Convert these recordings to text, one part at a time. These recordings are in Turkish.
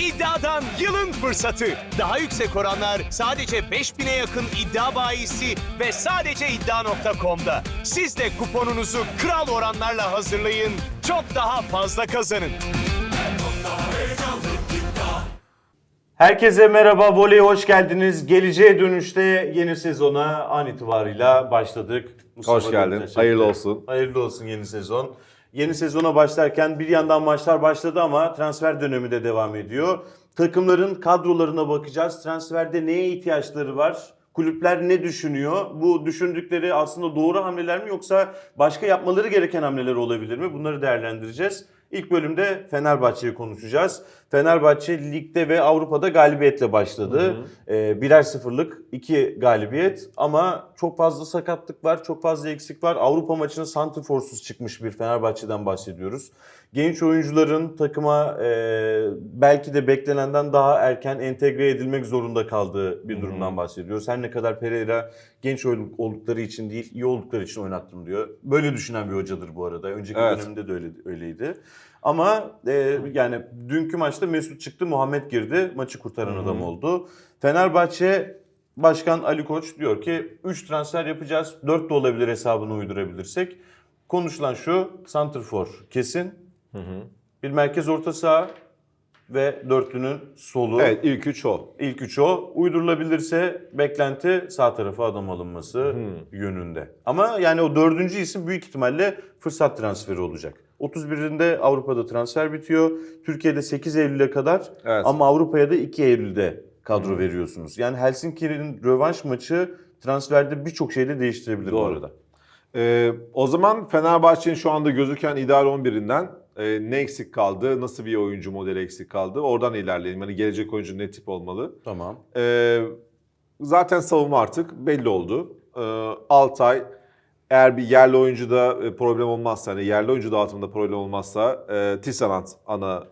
İddiadan yılın fırsatı. Daha yüksek oranlar sadece 5000'e yakın iddia bayisi ve sadece iddia.com'da. Siz de kuponunuzu kral oranlarla hazırlayın. Çok daha fazla kazanın. Herkese merhaba, voleye hoş geldiniz. Geleceğe dönüşte yeni sezona an itibarıyla başladık. Mustafa Hoş geldin. Demirtaş'a Hayırlı olsun. Hayırlı olsun yeni sezon. Yeni sezona başlarken bir yandan maçlar başladı ama transfer dönemi de devam ediyor. Takımların kadrolarına bakacağız. Transferde neye ihtiyaçları var? Kulüpler ne düşünüyor? Bu düşündükleri aslında doğru hamleler mi yoksa başka yapmaları gereken hamleler olabilir mi? Bunları değerlendireceğiz. İlk bölümde Fenerbahçe'yi konuşacağız. Fenerbahçe ligde ve Avrupa'da galibiyetle başladı. Ee, birer sıfırlık iki galibiyet ama çok fazla sakatlık var, çok fazla eksik var. Avrupa maçına santrforsuz çıkmış bir Fenerbahçe'den bahsediyoruz. Genç oyuncuların takıma e, belki de beklenenden daha erken entegre edilmek zorunda kaldığı bir durumdan bahsediyoruz. Her ne kadar Pereira genç oldukları için değil, iyi oldukları için oynattım diyor. Böyle düşünen bir hocadır bu arada. Önceki Evet. döneminde de öyle, öyleydi. Ama e, yani dünkü maçta Mesut çıktı, Muhammed girdi. Maçı kurtaran adam oldu. Fenerbahçe Başkan Ali Koç diyor ki 3 transfer yapacağız. 4 de olabilir hesabını uydurabilirsek. Konuşulan şu, Santrfor kesin. Bir merkez orta saha ve dörtlünün solu. Evet ilk üç o. İlk üç o. Uydurulabilirse beklenti sağ tarafa adam alınması yönünde. Ama yani o dördüncü isim büyük ihtimalle fırsat transferi olacak. 31'inde Avrupa'da transfer bitiyor. Türkiye'de 8 Eylül'e kadar Evet. ama Avrupa'ya da 2 Eylül'de kadro veriyorsunuz. Yani Helsinki'nin rövanş maçı transferde birçok şeyi değiştirebilir bu Doğru. arada. Ee, o zaman Fenerbahçe'nin şu anda gözüken ideal 11'inden e, ne eksik kaldı, nasıl bir oyuncu modeli eksik kaldı oradan ilerleyelim. Yani gelecek oyuncu ne tip olmalı? Tamam. Ee, zaten savunma artık belli oldu. Ee, Altay eğer bir yerli oyuncuda e, problem olmazsa, hani yerli oyuncu dağıtımında problem olmazsa e, Tisserand ana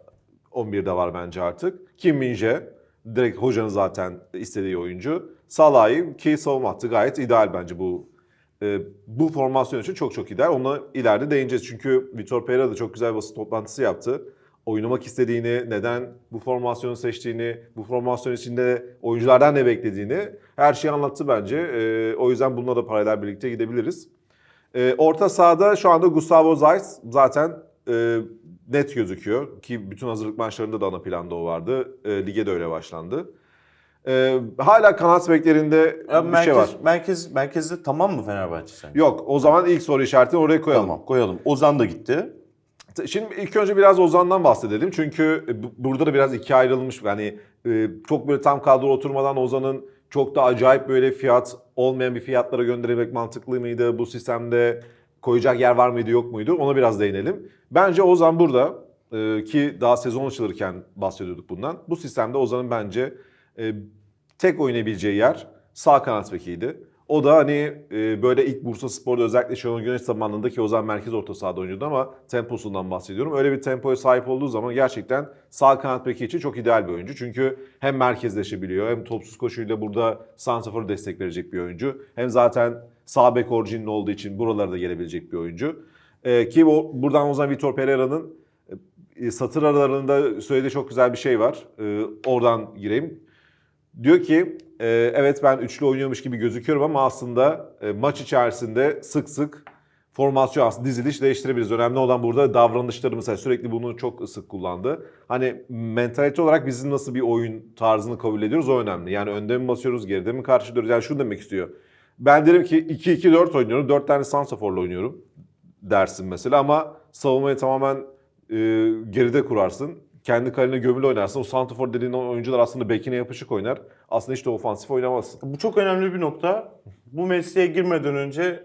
11'de var bence artık. Kim Minje direkt hocanın zaten istediği oyuncu. Salah'ı ki savunma hattı gayet ideal bence bu e, bu formasyon için çok çok ideal. Ona ileride değineceğiz. Çünkü Vitor Pereira da çok güzel basın toplantısı yaptı. Oynamak istediğini, neden bu formasyonu seçtiğini, bu formasyon içinde oyunculardan ne beklediğini her şeyi anlattı bence. E, o yüzden bununla da paralel birlikte gidebiliriz. E, orta sahada şu anda Gustavo Zayt zaten e, net gözüküyor. Ki bütün hazırlık maçlarında da ana planda o vardı. E, lige de öyle başlandı. E, hala kanat beklerinde Ya bir merkez, şey var. Merkez, merkezde tamam mı Fenerbahçe sence? Yok o zaman ilk soru işaretini oraya koyalım. Tamam koyalım. Ozan da gitti. Şimdi ilk önce biraz Ozan'dan bahsedelim. Çünkü bu- burada da biraz ikiye ayrılmış. Yani e, çok böyle tam kadro oturmadan Ozan'ın çok da acayip böyle fiyat olmayan bir fiyatlara gönderilmek mantıklı mıydı? Bu sistemde koyacak yer var mıydı yok muydu? Ona biraz değinelim. Bence Ozan burada e, ki daha sezon açılırken bahsediyorduk bundan. Bu sistemde Ozan'ın bence e, tek oynayabileceği yer sağ kanat bekiydi. O da hani e, böyle ilk Bursa Spor'da özellikle Şenol Güneş zamanında ki o zaman merkez orta sahada oynuyordu ama temposundan bahsediyorum. Öyle bir tempoya sahip olduğu zaman gerçekten sağ kanat beki için çok ideal bir oyuncu. Çünkü hem merkezleşebiliyor hem topsuz koşuyla burada santraforu destek verecek bir oyuncu. Hem zaten sağ bek orijinli olduğu için buralara da gelebilecek bir oyuncu. E, ki o, buradan o zaman Vitor Pereira'nın e, satır aralarında söylediği çok güzel bir şey var. E, oradan gireyim. Diyor ki e, evet ben üçlü oynuyormuş gibi gözüküyorum ama aslında e, maç içerisinde sık sık formasyon aslında diziliş değiştirebiliriz. Önemli olan burada davranışları mesela sürekli bunu çok sık kullandı. Hani mentalite olarak bizim nasıl bir oyun tarzını kabul ediyoruz o önemli. Yani önde mi basıyoruz geride mi karşılıyoruz yani şunu demek istiyor. Ben derim ki 2-2-4 oynuyorum 4 tane sansaforla oynuyorum dersin mesela ama savunmayı tamamen e, geride kurarsın. Kendi kalene gömülü oynarsın. O santrafor dediğin oyuncular aslında bekine yapışık oynar. Aslında hiç de ofansif oynamazsın. Bu çok önemli bir nokta. Bu mesleğe girmeden önce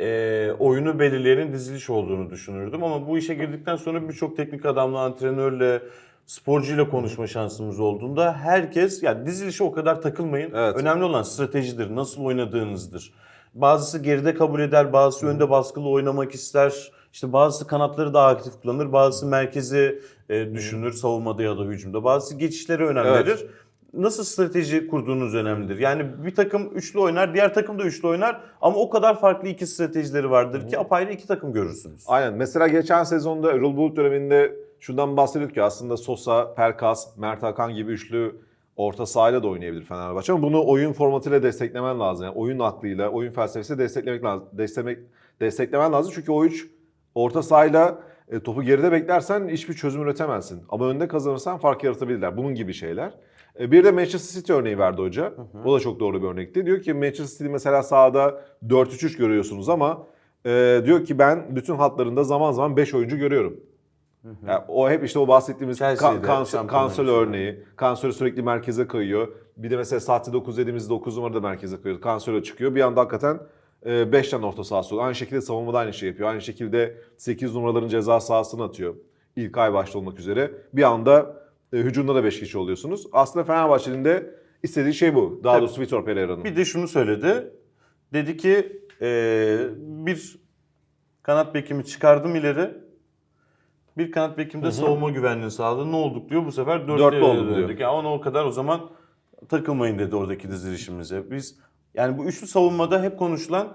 e, oyunu belirleyenin diziliş olduğunu düşünürdüm. Ama bu işe girdikten sonra birçok teknik adamla, antrenörle, sporcuyla konuşma şansımız olduğunda herkes, yani dizilişe o kadar takılmayın. Evet. Önemli olan stratejidir, nasıl oynadığınızdır. Bazısı geride kabul eder, bazısı önde baskılı oynamak ister. İşte bazısı kanatları daha aktif kullanır, bazısı merkezi e, düşünür savunmada ya da hücumda. Bazısı geçişlere önem Evet. verir. nasıl strateji kurduğunuz önemlidir. Yani bir takım üçlü oynar, diğer takım da üçlü oynar ama o kadar farklı iki stratejileri vardır ki apayrı iki takım görürsünüz. Aynen. Mesela geçen sezonda Erol Bulut döneminde şundan bahsediyorduk ki aslında Sosa, Pelkas, Mert Hakan gibi üçlü orta sahayla da oynayabilir Fenerbahçe ama bunu oyun formatıyla desteklemen lazım. Yani oyun aklıyla, oyun felsefesiyle desteklemek lazım. Desteklemek, desteklemen lazım çünkü o üç orta sahayla e, topu geride beklersen hiçbir çözüm üretemezsin. Ama önde kazanırsan fark yaratabilirler. Bunun gibi şeyler. E, bir de Manchester City örneği verdi hoca. O da çok doğru bir örnekti. Diyor ki Manchester City mesela sahada 4-3-3 görüyorsunuz ama e, diyor ki ben bütün hatlarında zaman zaman 5 oyuncu görüyorum. Yani o hep işte o bahsettiğimiz kan, kanser, örneği. Kanser sürekli merkeze kayıyor. Bir de mesela saatte 9 dediğimizde 9 numara da merkeze kayıyor. Kanser çıkıyor. Bir anda hakikaten 5 tane orta sahası oluyor. Aynı şekilde savunmada aynı şey yapıyor. Aynı şekilde 8 numaraların ceza sahasını atıyor. İlk ay başta olmak üzere. Bir anda e, hücumda da 5 kişi oluyorsunuz. Aslında Fenerbahçe'nin de istediği şey bu. Daha Tabii. doğrusu Vitor Pereira'nın. Bir de şunu söyledi. Dedi ki eee, bir kanat bekimi çıkardım ileri. Bir kanat bekim de savunma güvenliğini sağladı. Ne olduk diyor. Bu sefer dörtlü, Dörtlü olduk diyor. Yani ona o kadar o zaman takılmayın dedi oradaki dizilişimize. Biz yani bu üçlü savunmada hep konuşulan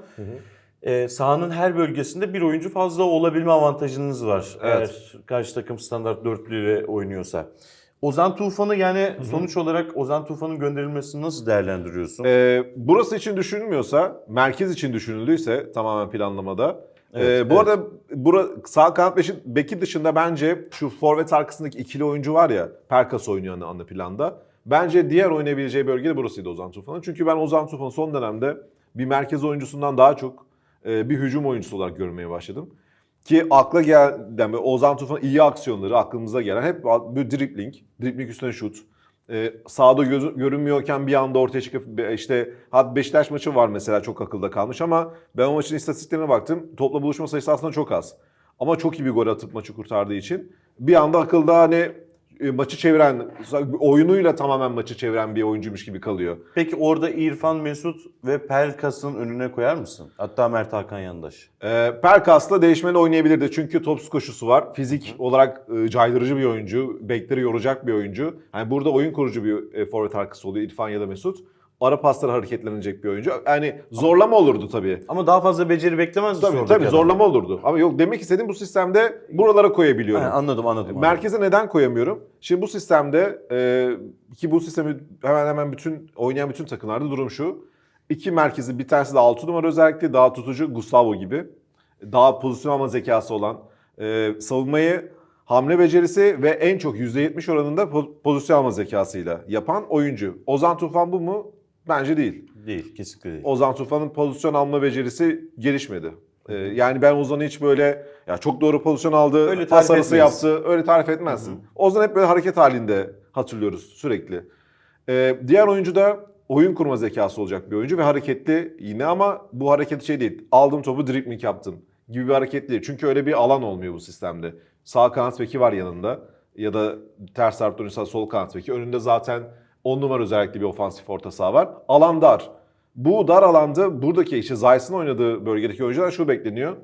eee, sahanın her bölgesinde bir oyuncu fazla olabilme avantajınız var. Evet. Eğer karşı takım standart dörtlüyle oynuyorsa. Ozan Tufan'ı yani sonuç olarak Ozan Tufan'ın gönderilmesini nasıl değerlendiriyorsun? Ee, burası için düşünülmüyorsa, merkez için düşünüldüyse tamamen planlamada. Evet, ee, bu arada bura, sağ kanat beşi, beki dışında bence şu forvet arkasındaki ikili oyuncu var ya, Perkas oynuyor ana, ana planda. Bence diğer oynayabileceği bölge de burasıydı Ozan Tufan'ın. Çünkü ben Ozan Tufan'ı son dönemde bir merkez oyuncusundan daha çok e, bir hücum oyuncusu olarak görmeye başladım. Ki akla gelen, Ozan Tufan'ın iyi aksiyonları aklımıza gelen hep bir dribbling, dribbling üstüne şut. Ee, sahada gözü, görünmüyorken bir anda ortaya çıkıp işte hat Beşiktaş maçı var mesela çok akılda kalmış ama ben o maçın istatistiklerine baktım. Topla buluşma sayısı aslında çok az. Ama çok iyi bir gol atıp maçı kurtardığı için bir anda akılda hani maçı çeviren, oyunuyla tamamen maçı çeviren bir oyuncuymuş gibi kalıyor. Peki orada İrfan Mesut ve Pelkas'ın önüne koyar mısın? Hatta Mert Hakan Yandaş. Ee, Perkas'la değişmeli oynayabilirdi çünkü topsuz koşusu var. Fizik olarak e, caydırıcı bir oyuncu, bekleri yoracak bir oyuncu. Yani burada oyun kurucu bir e, forvet arkası oluyor İrfan ya da Mesut. Ara pasları hareketlenecek bir oyuncu. Yani zorlama olurdu tabii. Ama daha fazla beceri beklemez misin Tabii tabii adamdan? zorlama olurdu. Ama yok demek istediğim bu sistemde buralara koyabiliyorum. Ha, anladım anladım. Merkeze neden koyamıyorum? Şimdi bu sistemde e, ki bu sistemi hemen hemen bütün oynayan bütün takımlarda durum şu. İki merkezi bir tanesi de 6 numara özellikle daha tutucu Gustavo gibi. Daha pozisyon alma zekası olan e, savunmayı hamle becerisi ve en çok %70 oranında po- pozisyon alma zekasıyla yapan oyuncu. Ozan Tufan bu mu? Bence değil. Değil kesinlikle değil. Ozan Tufan'ın pozisyon alma becerisi gelişmedi. Ee, yani ben Ozan'ı hiç böyle ya çok doğru pozisyon aldı, Öyle pas arası etmeyiz. yaptı, öyle tarif etmezsin. Ozan hep böyle hareket halinde hatırlıyoruz sürekli. Ee, diğer oyuncu da oyun kurma zekası olacak bir oyuncu ve hareketli yine ama bu hareket şey değil. Aldın topu dribbling yaptın gibi bir hareket değil. Çünkü öyle bir alan olmuyor bu sistemde. Sağ kanat beki var yanında ya da ters tarafta oynuyorsa sol kanat beki. Önünde zaten 10 numara özellikle bir ofansif orta saha var. Alan dar. Bu dar alanda buradaki işte Zayt'sın oynadığı bölgedeki oyuncular şu bekleniyor.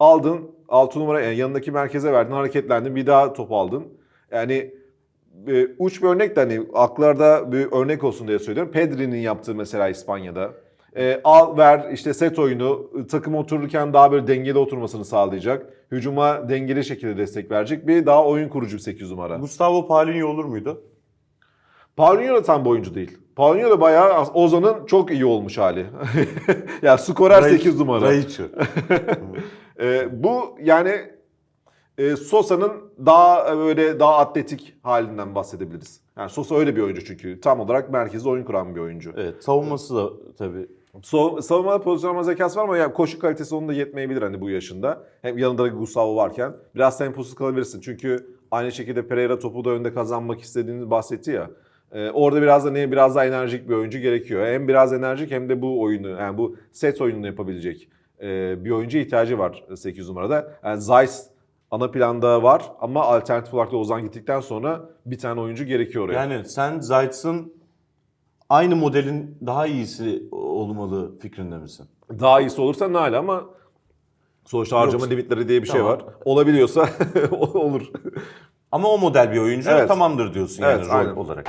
Aldın 6 numara yani yanındaki merkeze verdin hareketlendin bir daha top aldın. Yani e, uç bir örnek de hani aklarda bir örnek olsun diye söylüyorum. Pedri'nin yaptığı mesela İspanya'da. E, al ver işte set oyunu takım otururken daha böyle dengeli oturmasını sağlayacak. Hücuma dengeli şekilde destek verecek bir daha oyun kurucu bir 8 numara. Gustavo Paulinho olur muydu? Paulinho da tam bir oyuncu değil. Paulinho da bayağı Ozan'ın çok iyi olmuş hali. ya skorer 8 numara. Raichu. Ee, bu yani e, Sosa'nın daha e, böyle daha atletik halinden bahsedebiliriz. Yani Sosa öyle bir oyuncu çünkü tam olarak merkezde oyun kuran bir oyuncu. evet savunması da tabii. So, savunma pozisyonlama zekası var ama yani koşu kalitesi onun da yetmeyebilir hani bu yaşında. Hem yanında da Gustavo varken biraz temposuz kalabilirsin. Çünkü aynı şekilde Pereira topu da önde kazanmak istediğini bahsetti ya. Ee, orada biraz da ne biraz daha enerjik bir oyuncu gerekiyor. Hem biraz enerjik hem de bu oyunu yani bu set oyununu yapabilecek e, bir oyuncu ihtiyacı var 8 numarada. Yani Zeiss ana planda var ama alternatif olarak da Ozan gittikten sonra bir tane oyuncu gerekiyor oraya. Yani sen Zayt'sın aynı modelin daha iyisi olmalı fikrinde misin? Daha iyisi olursa ne hala ama sonuçta harcama Yoksa- limitleri diye bir şey Tamam. var. Olabiliyorsa olur. Ama o model bir oyuncu Evet. tamamdır diyorsun Evet, yani rol aynen. olarak.